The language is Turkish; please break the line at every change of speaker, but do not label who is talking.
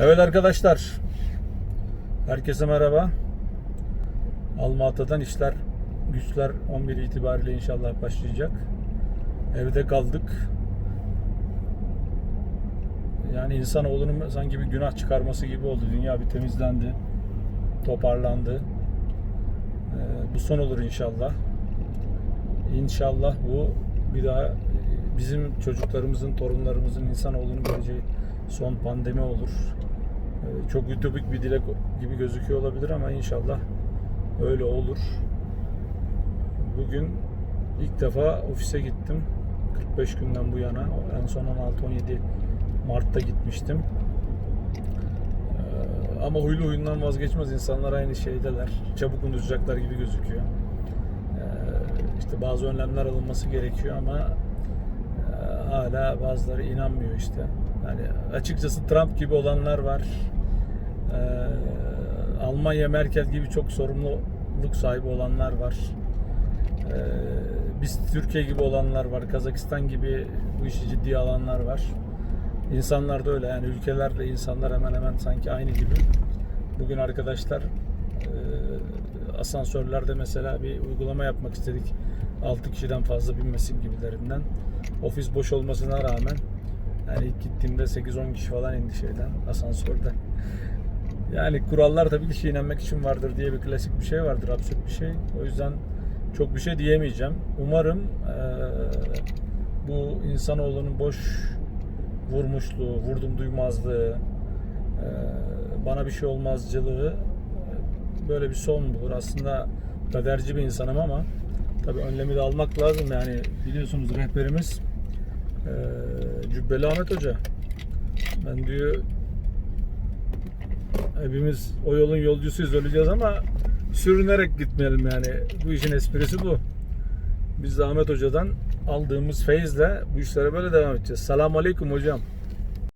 Evet arkadaşlar. Herkese merhaba. Almata'dan işler güçler 11 itibariyle inşallah başlayacak. Evde kaldık. Yani insanoğlunun sanki bir günah çıkarması gibi oldu. Dünya bir temizlendi. Toparlandı. Ee, bu son olur inşallah. İnşallah bu bir daha bizim çocuklarımızın, torunlarımızın insanoğlunun göreceği son pandemi olur. Ee, Çok ütopik bir dilek gibi gözüküyor olabilir ama inşallah öyle olur. Bugün ilk defa ofise gittim. 45 günden bu yana. En son 16-17 Mart'ta gitmiştim. Ee, Ama huylu huyundan vazgeçmez. İnsanlar aynı şeydeler. Çabuk unutacaklar gibi gözüküyor. Ee, İşte bazı önlemler alınması gerekiyor ama e, hala bazıları inanmıyor işte. Yani açıkçası Trump gibi olanlar var. Ee, Almanya Merkel gibi çok sorumluluk sahibi olanlar var. Ee, biz Türkiye gibi olanlar var. Kazakistan gibi bu işi ciddiye alanlar var. İnsanlar da öyle yani ülkelerle insanlar hemen hemen sanki aynı gibi. Bugün arkadaşlar e, asansörlerde mesela bir uygulama yapmak istedik. 6 kişiden fazla binmesin gibilerinden. Ofis boş olmasına rağmen yani ilk gittiğimde 8-10 kişi falan indi şeyden asansörde. Yani kurallar tabii ki çiğnenmek için vardır diye bir klasik bir şey vardır, absürt bir şey. O yüzden çok bir şey diyemeyeceğim. Umarım eee, bu insanoğlunun boş vurmuşluğu, vurdum duymazlığı, eee, bana bir şey olmazcılığı böyle bir son bulur. Aslında kaderci bir insanım ama tabii önlemi de almak lazım. Yani biliyorsunuz rehberimiz eee Cübbeli Ahmet Hoca. Ben diyor hepimiz o yolun yolcusuyuz öleceğiz ama sürünerek gitmeyelim yani. Bu işin esprisi bu. Biz de Ahmet Hoca'dan aldığımız feyizle bu işlere böyle devam edeceğiz. Selamun Aleyküm hocam.